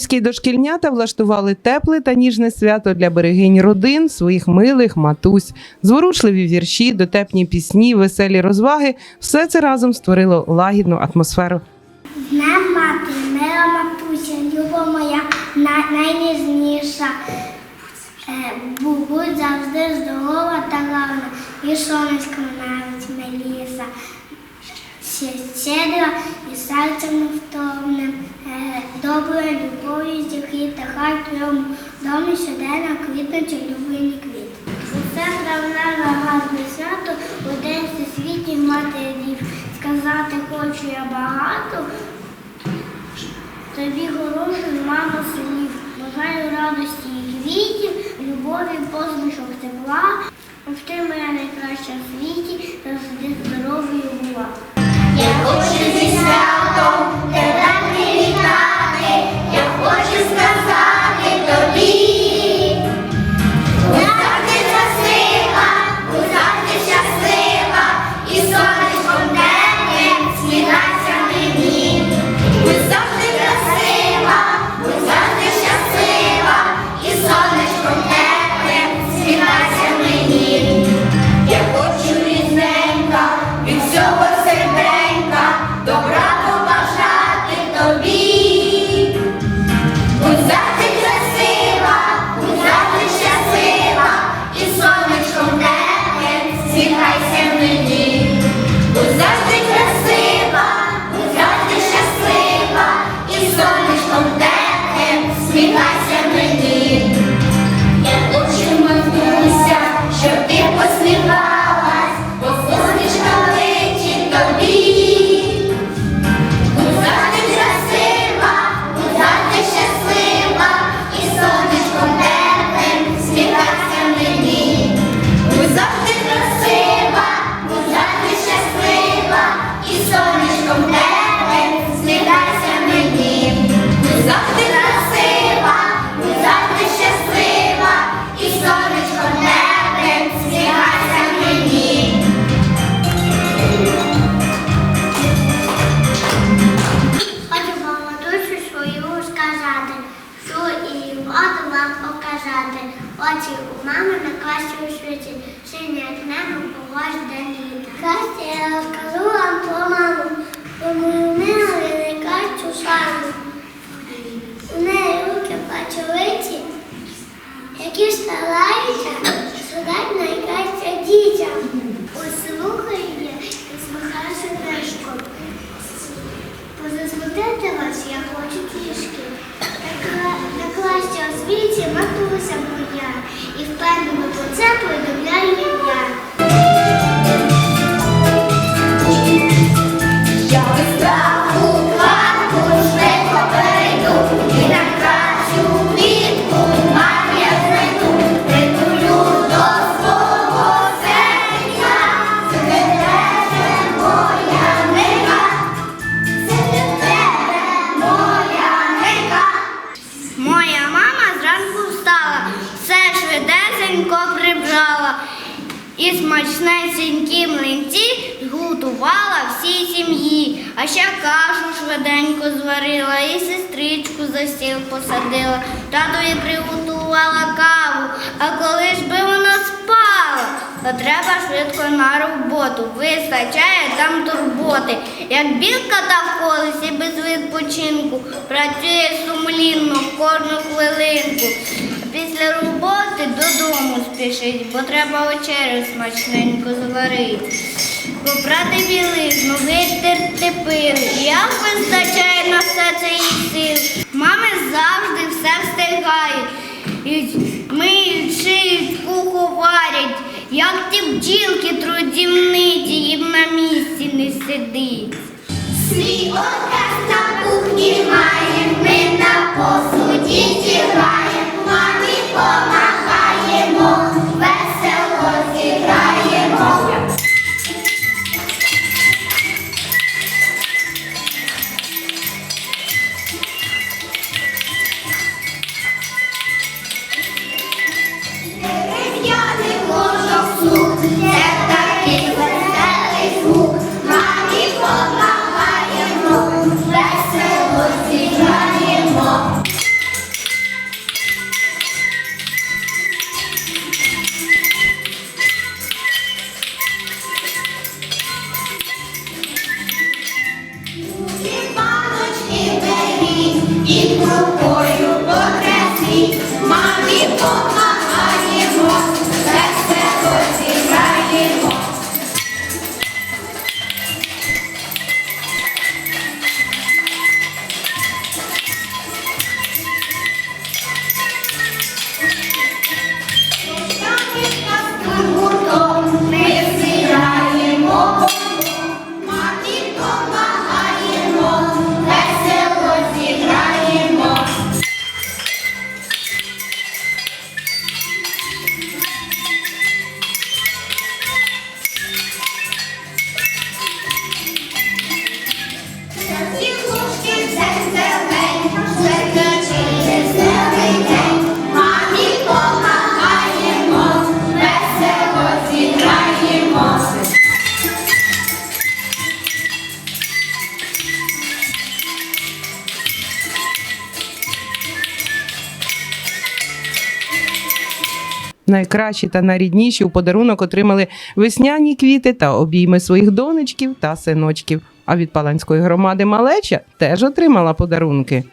Ромівські дошкільнята влаштували тепле та ніжне свято для берегинь родин, своїх милих матусь. Зворушливі вірші, дотепні пісні, веселі розваги все це разом створило лагідну атмосферу. Днем мати, мила матуся, люба моя, най- найніжніша. Е, Будь завжди здорова та гарна, і сонечко навіть миліса. Ще- Щедра і серцем невтомним, е, доброю любов'ю зігріта, хай в твоєму домі щоденно квітнуть улюблені квіти. Усе правда гарне свято у день всесвітніх матерів. Сказати хочу я багато, тобі хороший, мама слів. Бажаю радості і квітів, любові, посмішок тепла. Щоб ти моя найкраща в світі, завжди здоровою була. Я хочу Очі у мами на класі у світі, синя як небо погож літа. Касті я розкажу вам про маму, про мою милу найкращу шару. У неї руки плачовиті, які вставляються, сюди найкраще дітям. Швидесенько прибрала. І смачнесенькі млинці зготувала всій сім'ї, а ще кашу швиденько зварила і сестричку за стіл посадила, татові приготувала каву, а коли ж би вона спала, то треба швидко на роботу. Вистачає там турботи. Як білка та в колесі без відпочинку, працює сумлінно кожну хвилинку. Після роботи додому спішить, бо треба вечерю смачненько зварити. Попрати білизну, витерти пили. Як вистачає на все це їх сил. Мами завжди все встигають. Миють, шиють, кухо варять. Як ті бджілки трудівниці, їм на місці не сидить. Свій отказ на кухні маєм, ми на посуді зіграєм, мамі помахаємо, Найкращі та найрідніші у подарунок отримали весняні квіти та обійми своїх донечків та синочків. А від Паланської громади Малеча теж отримала подарунки.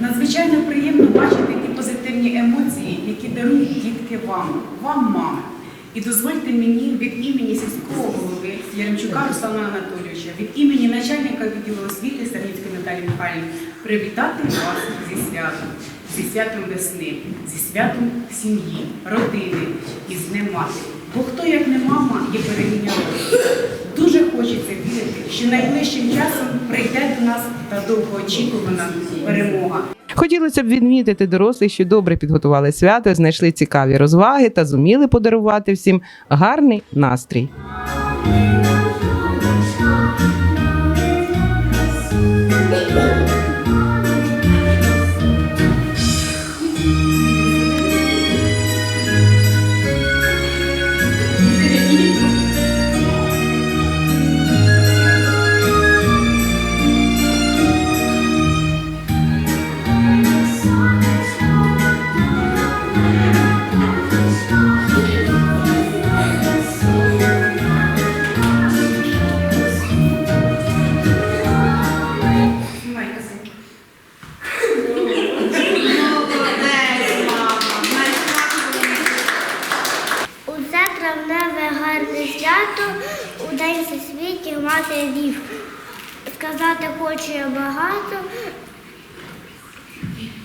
Надзвичайно приємно бачити ті позитивні емоції, які дарують дітки вам, вам, мами. І дозвольте мені від імені сільського голови Яремчука Руслана Анатолійовича, від імені начальника відділу освіти Сарніцької Наталії Михайлівни привітати вас зі святом, зі святом весни, зі святом сім'ї, родини і з Днем матері. Бо хто як не мама є роду. Дуже хочеться вірити, що найближчим часом прийде до нас та довгоочікувана перемога. Хотілося б відмітити дорослих, що добре підготували свято, знайшли цікаві розваги та зуміли подарувати всім гарний настрій. Сказати хочу я багато,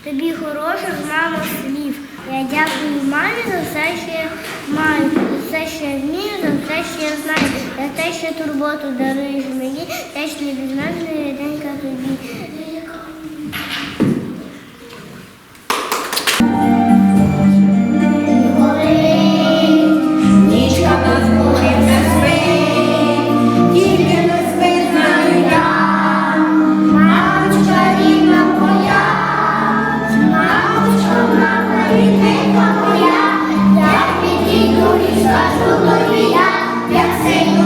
тобі хороших, мама слів. Я дякую мамі за все, що я маю, за все, що я вмію, за все, що я знаю, за те, що турботу даруєш мені, те, що не безмежний день я, як синій.